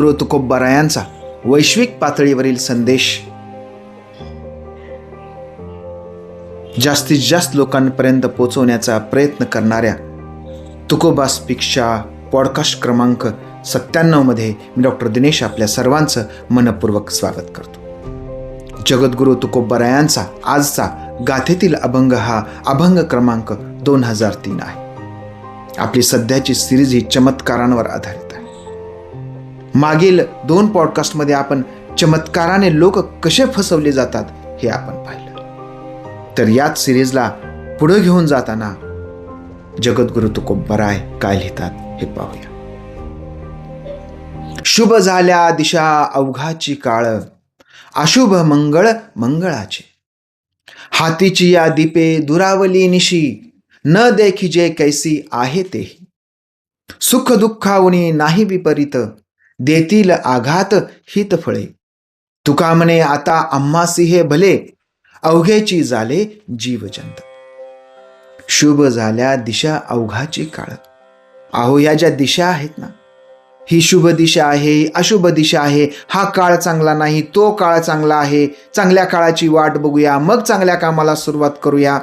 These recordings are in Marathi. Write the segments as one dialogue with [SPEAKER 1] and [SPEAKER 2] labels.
[SPEAKER 1] गुरु वैश्विक पातळीवरील संदेश. जास्तीत जास्त लोकांपर्यंत पोहोचवण्याचा प्रयत्न करणाऱ्या तुकोबा स्पीक्सच्या पॉडकास्ट क्रमांक सत्त्याण्णवमध्ये मी डॉक्टर दिनेश आपल्या सर्वांचं मनपूर्वक स्वागत करतो. जगद्गुरु तुकोबरायांचा आजचा गाथेतील अभंग हा अभंग क्रमांक दोन हजार तीन आहे. आपली सध्याची सिरीज ही चमत्कारांवर आधारित मागील दोन पॉडकास्टमध्ये आपण चमत्काराने लोक कसे फसवले जातात हे आपण पाहिलं. तर याच सिरीजला पुढे घेऊन जाताना जगद्गुरु तुकोबराय काय लिहितात हे पाहूया. शुभ झाल्या दिशा अवघाची काळ अशुभ मंगळ मंगळाचे. हातीची या दीपे दुरावली निशी न देखिजे कैसी आहे तेही. सुख दुःखावणी नाही विपरीत देतील आघात हित फळे तुका म्हणे आता आम्हासी हे भले अवघेची झाले जीवजंत. शुभ झाल्या दिशा अवघाची काळ. अहो या ज्या दिशा आहेत ना ही शुभ दिशा आहे अशुभ दिशा आहे हा काळ चांगला नाही तो काळ चांगला आहे चांगल्या काळाची वाट बघूया मग चांगल्या कामाला सुरुवात करूया.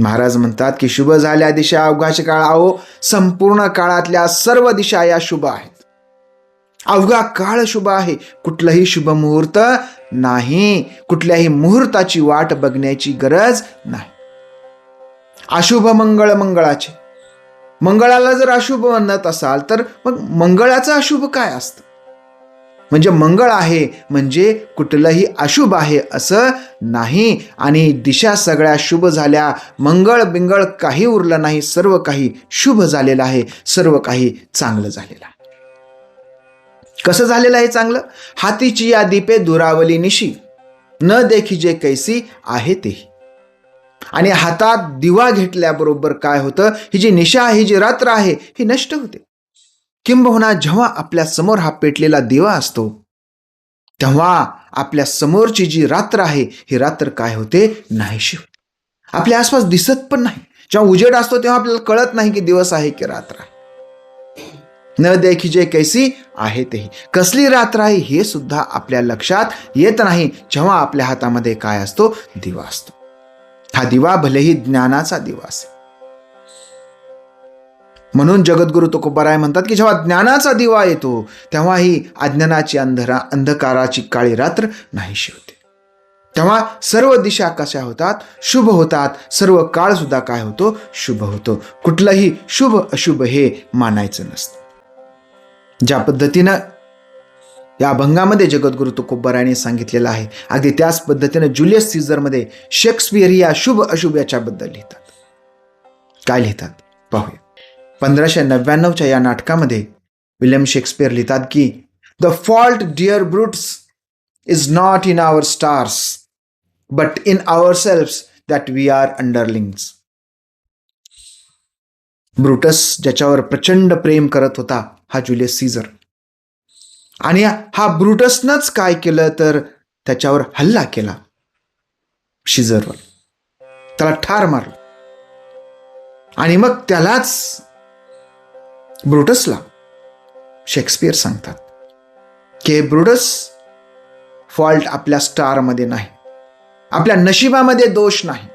[SPEAKER 1] महाराज म्हणतात की शुभ झाल्या दिशा अवघाची काळ. अहो संपूर्ण काळातल्या सर्व दिशा या शुभ आहेत. अवघा काळ शुभ आहे. कुठलंही शुभ मुहूर्त नाही. कुठल्याही मुहूर्ताची वाट बघण्याची गरज नाही. अशुभ मंगळ मंगळाचे. मंगळाला जर अशुभ म्हणत असाल तर मग मंगळाचं अशुभ काय असतं? म्हणजे मंगळ आहे म्हणजे कुठलंही अशुभ आहे असं नाही. आणि दिशा सगळ्या शुभ झाल्या मंगळ बिंगळ काही उरलं नाही सर्व काही शुभ झालेलं आहे सर्व काही चांगलं झालेलं आहे. कसं झालेलं आहे चांगलं? हातीची या दीपे दुरावली निशी. न देखी जे कैसी आहे तेही आणि हातात दिवा घेतल्याबरोबर काय होतं? ही जी निशा आहे जी रात्र आहे ही नष्ट होते. किंबहुना जेव्हा आपल्यासमोर हा पेटलेला दिवा असतो तेव्हा आपल्या समोरची जी रात्र आहे ही रात्र काय होते? नाहीशी होते. आपल्या आसपास दिसत पण नाही. जेव्हा उजेड असतो तेव्हा आपल्याला कळत नाही की दिवस आहे की रात्र. न देखी जे कैसी आहे तेही. कसली रात्र आहे हे सुद्धा आपल्या लक्षात येत नाही जेव्हा आपल्या हातामध्ये काय असतो? दिवा असतो. हा दिवा भलेही ज्ञानाचा दिवा असेल. म्हणून जगद्गुरु तुकोबाराय म्हणतात की जेव्हा ज्ञानाचा दिवा येतो तेव्हा ही अज्ञानाची अंधरा अंधकाराची काळी रात्र नाहीशी होते. तेव्हा सर्व दिशा कशा होतात? शुभ होतात. सर्व काळ सुद्धा काय होतो? शुभ होतो. कुठलंही शुभ अशुभ हे मानायचं नसतं. ज्या पद्धतीनं या अभंगामध्ये जगद्गुरु तुकोबराने सांगितलेलं आहे अगदी त्याच पद्धतीनं जुलियस सीझरमध्ये शेक्सपियर या शुभ अशुभ याच्याबद्दल लिहितात. काय लिहितात? पाहूया. पंधराशे नव्याण्णवच्या या नाटकामध्ये विल्यम शेक्सपियर लिहितात की the fault dear Brutus is not in our stars but in our selves that we are underlings Brutus ज्याच्यावर प्रचंड प्रेम करत होता हा जुलियस सीझर. आणि हा ब्रुटसनंच काय केलं तर त्याच्यावर हल्ला केला. शिजरवर त्याला ठार मारलं. आणि मग त्यालाच ब्रुटसला शेक्सपियर सांगतात की ब्रुटस फॉल्ट आपल्या स्टारमध्ये नाही. आपल्या नशिबामध्ये दोष नाही.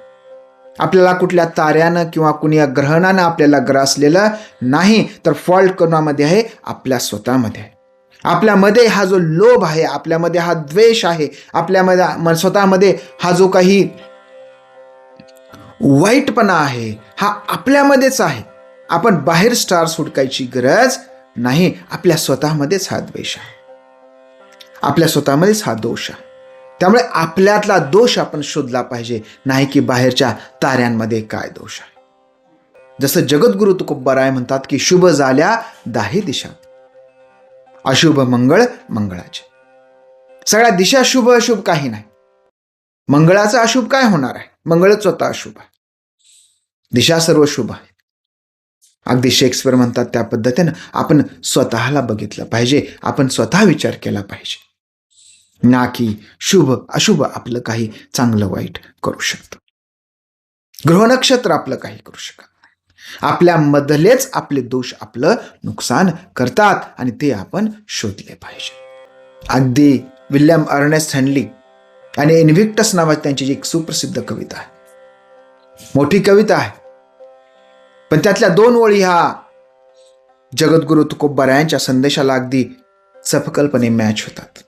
[SPEAKER 1] आपल्याला कुठल्या ताऱ्यानं किंवा कुणी ग्रहणानं आपल्याला ग्रासलेलं नाही तर फॉल्ट कोणामध्ये आहे आपल्या स्वतःमध्ये. आहे आपल्यामध्ये हा जो लोभ आहे आपल्यामध्ये हा द्वेष आहे आपल्यामध्ये स्वतःमध्ये हा जो काही वाईटपणा आहे हा आपल्यामध्येच आहे. आपण बाहेर स्टार सुटकायची गरज नाही. आपल्या स्वतःमध्येच हा द्वेष आहे. आपल्या स्वतःमध्येच हा दोष आहे. त्यामुळे आपल्यातला दोष आपण शोधला पाहिजे नाही की बाहेरच्या ताऱ्यांमध्ये काय दोष आहे. जसं जगद्गुरु तुकोबाराय म्हणतात की शुभ झाल्या दाही दिशा. अशुभ मंगळ मंगळाचे. सगळ्या दिशा शुभ अशुभ काही नाही. मंगळाचं अशुभ काय होणार आहे? मंगळच स्वतः अशुभ आहे. दिशा सर्व शुभ आहे. अगदी शेक्सपियर म्हणतात त्या पद्धतीनं आपण स्वतःला बघितलं पाहिजे आपण स्वतः विचार केला पाहिजे. ना की शुभ अशुभ आपलं काही चांगलं वाईट करू शकतं. ग्रहनक्षत्र आपलं काही करू शकत नाही. आपल्यामधलेच आपले दोष आपलं नुकसान करतात आणि ते आपण शोधले पाहिजे. अगदी विल्यम अर्नेस्ट हॅनली आणि इन्व्हिक्टस नावाची त्यांची जी एक सुप्रसिद्ध कविता आहे. मोठी कविता आहे. पण त्यातल्या दोन ओळी ह्या जगद्गुरु तुकोबा यांच्या संदेशाला अगदी सफकल्पने मॅच होतात.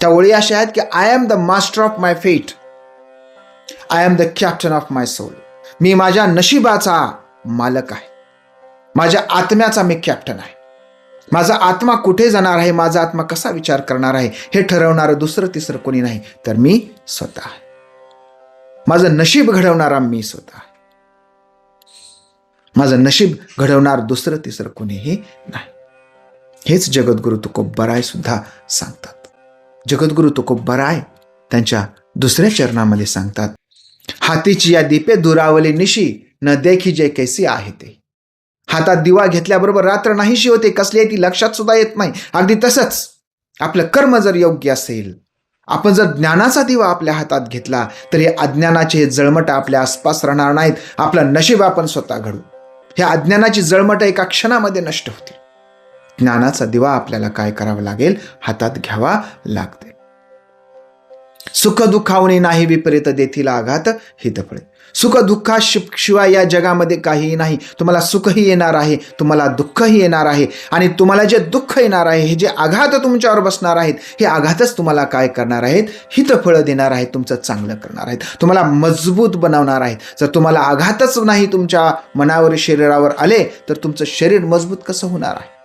[SPEAKER 1] त्या ओळी अशा आहेत की I am the master of my fate I am the captain of my soul मी माझ्या नशिबाचा मालक आहे. माझ्या आत्म्याचा मी कॅप्टन आहे. माझा आत्मा कुठे जाणार आहे? माझा आत्मा कसा विचार करणार आहे? हे ठरवणारं दुसरं तिसरं कोणी नाही तर मी स्वतः आहे. माझं नशीब घडवणारा मी स्वतः आहे. माझं नशीब घडवणार दुसरं तिसरं कोणीही नाही. हेच जगद्गुरु तुकोबराय सुद्धा सांगतात. जगद्गुरु तुकोबराय त्यांच्या दुसऱ्या चरणामध्ये सांगतात हातीची या दीपे दुरावली निशी न देखी जे कैसी आहे ते. हातात दिवा घेतल्याबरोबर रात्र नाहीशी होते कसली आहे ती लक्षात सुद्धा येत नाही. अगदी तसंच आपलं कर्म जर योग्य असेल आपण जर ज्ञानाचा दिवा आपल्या हातात घेतला तर हे अज्ञानाचे हे जळमट आपल्या आसपास राहणार नाहीत. आपलं नशीब आपण स्वतः घडू ह्या अज्ञानाची जळमट एका क्षणामध्ये नष्ट होतील. ज्ञानाचा दिवा आपल्याला काय करावं लागेल? हातात घ्यावा लागते. सुख दुःखावणे नाही विपरीत देतील आघात हितफळे. सुख दुःखा शिवाय या जगामध्ये काहीही नाही. तुम्हाला सुखही येणार आहे तुम्हाला दुःखही येणार आहे आणि तुम्हाला जे दुःख येणार आहे हे जे आघात तुमच्यावर बसणार आहेत हे आघातच तुम्हाला काय करणार आहेत? हितफळं देणार आहेत तुमचं चांगलं करणार आहेत. तुम्हाला मजबूत बनवणार आहेत. जर तुम्हाला आघातच नाही तुमच्या मनावर शरीरावर आले तर तुमचं शरीर मजबूत कसं होणार आहे?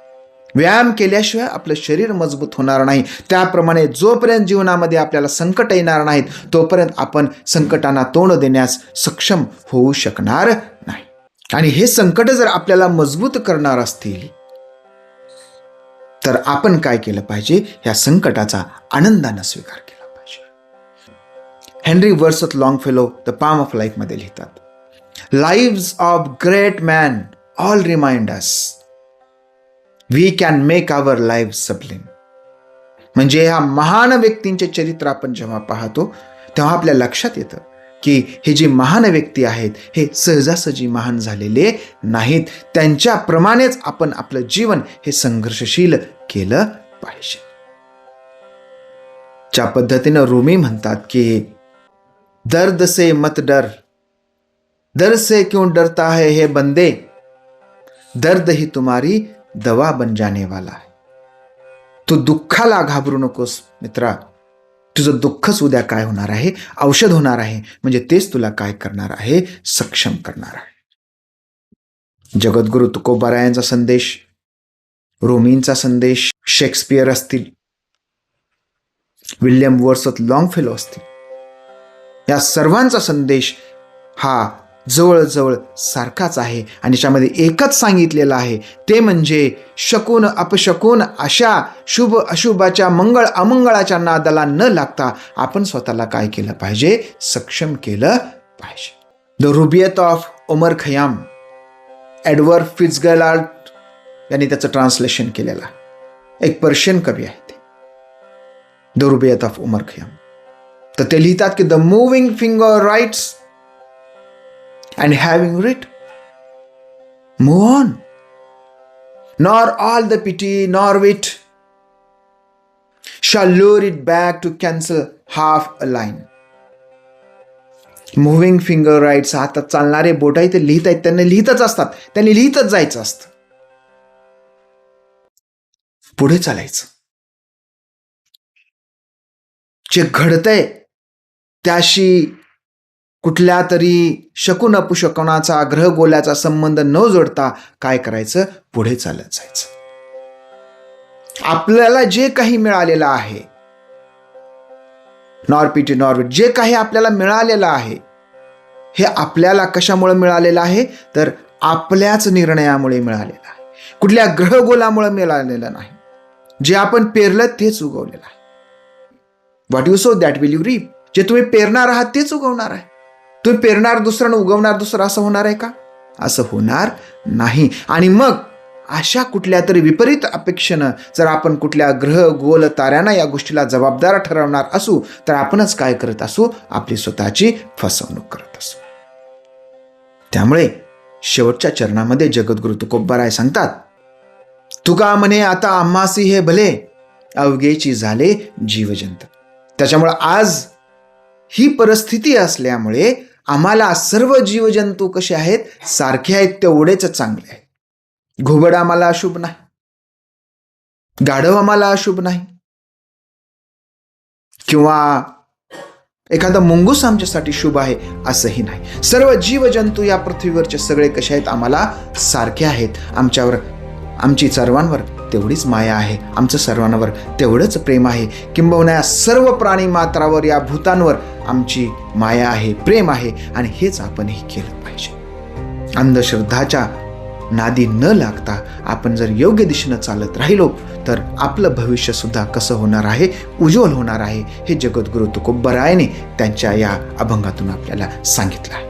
[SPEAKER 1] व्यायाम केल्याशिवाय आपलं शरीर मजबूत होणार नाही. त्याप्रमाणे जोपर्यंत जीवनामध्ये आपल्याला संकट येणार नाहीत तोपर्यंत आपण संकटांना तोंड देण्यास सक्षम होऊ शकणार नाही. आणि हे संकट जर आपल्याला मजबूत करणार असतील तर आपण काय केलं पाहिजे? या संकटाचा आनंदानं स्वीकार केला पाहिजे. Henry Wadsworth Longfellow the पाम ऑफ लाईफमध्ये लिहितात lives of great man all remind us we can make our life sublime म्हणजे ह्या महान व्यक्तींचे चरित्र आपण जेव्हा पाहतो तेव्हा आपल्या लक्षात येतं की हे जे महान व्यक्ती आहेत हे सहजासहजी महान झालेले नाहीत. त्यांच्याप्रमाणेच आपण आपलं जीवन हे संघर्षशील केलं पाहिजे. ज्या पद्धतीनं रुमी म्हणतात की दर्द से मत डर दर से क्यों डरता है हे बंदे? दर्द ही तुम्हारी दवा बन जाने वाला है। तू दुःखाला घाबरू नकोस मित्रा। तुझं दुःखच उद्या काय होणार आहे? औषध होणार आहे. म्हणजे तेच तुला काय करणार आहे? सक्षम करणार आहे. जगद्गुरु तुकोबारायांचा संदेश रोमींचा संदेश शेक्सपियर असतील विल्यम वर्सत लॉंगफेलो असतील या सर्वांचा संदेश हा जवळजवळ सारखाच आहे आणि त्यामध्ये एकच सांगितलेलं आहे. ते म्हणजे शकून अपशकून अशा शुभ अशुभाच्या मंगळ अमंगळाच्या नादाला न लागता आपण स्वतःला काय केलं पाहिजे? सक्षम केलं पाहिजे. The Rubaiyat of Omar Khayyam Edward Fitzgerald यांनी त्याचं ट्रान्सलेशन केलेलं. एक पर्शियन कवी आहे ते. The Rubaiyat of Umar Khayyam तर ते लिहितात की the moving finger writes and having writ. Move on. Nor all the pity nor wit shall lure it back to cancel half a line. Moving finger writes हातात चालणारे बोट आहे ते लिहित आहेत त्यांना लिहितच असतात त्यांनी लिहितच जायचं असतं पुढे चालायचं जे घडतंय त्याशी कुठल्या तरी शकून अपुशकणाचा ग्रह गोल्याचा संबंध न जोडता काय करायचं? पुढे चालत जायचं. आपल्याला जे काही मिळालेलं आहे नॉर्पिटी नॉर्विट जे काही आपल्याला मिळालेलं आहे हे आपल्याला कशामुळे मिळालेलं आहे? तर आपल्याच निर्णयामुळे मिळालेलं आहे. कुठल्या ग्रहगोलामुळे मिळालेलं नाही. जे आपण पेरलं तेच उगवलेलं आहे. What you sow that will you reap जे तुम्ही पेरणार आहात तेच उगवणार आहे. तू पेरणार दुसरं आणि उगवणार दुसरं असं होणार आहे का? असं होणार नाही. आणि मग अशा कुठल्या तरी विपरीत अपेक्षेनं जर आपण कुठल्या ग्रह गोल ताऱ्यांना या गोष्टीला जबाबदार ठरवणार असू तर आपणच काय करत असू? आपली स्वतःची फसवणूक करत असू. त्यामुळे शेवटच्या चरणामध्ये जगद्गुरु तुकोब्बाराय सांगतात तुका म्हणे आता आम्हासी हे भले अवघेची झाले जीवजंत. त्याच्यामुळं आज ही परिस्थिती असल्यामुळे आम्हाला सर्व जीवजंतू कसे आहेत? सारखे आहेत तेवढेच चांगले आहेत. घुबड आम्हाला अशुभ नाही. गाढव आम्हाला अशुभ नाही. किंवा एखादा मुंगूस आमच्यासाठी शुभ आहे असंही नाही. सर्व जीवजंतू या पृथ्वीवरचे सगळे कसे आहेत? आम्हाला सारखे आहेत. आमच्यावर आमची सर्वांवर तेवढीच माया आहे. आमचं सर्वांवर तेवढंच प्रेम आहे. किंबहुना या सर्व प्राणी मात्रावर या भूतांवर आमची माया आहे प्रेम आहे आणि हेच आपणही केलं पाहिजे. अंधश्रद्धाच्या नादी न लागता आपण जर योग्य दिशेनं चालत राहिलो तर आपलं भविष्यसुद्धा कसं होणार आहे? उज्ज्वल होणार आहे. हे जगद्गुरु तुकोबरायने त्यांच्या या अभंगातून आपल्याला सांगितलं आहे.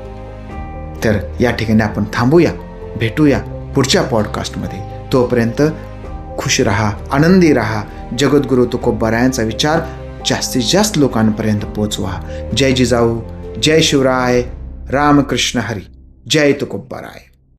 [SPEAKER 1] तर या ठिकाणी आपण थांबूया भेटूया पुढच्या पॉडकास्टमध्ये तोपर्यंत खुश रहा आनंदी रहा. जगद्गुरु तुकोबरायांचा विचार जास्तीत जास्त लोकांपर्यंत पोचवा जय जिजाऊ जय शिवराय रामकृष्ण हरी. जय तुकोबराय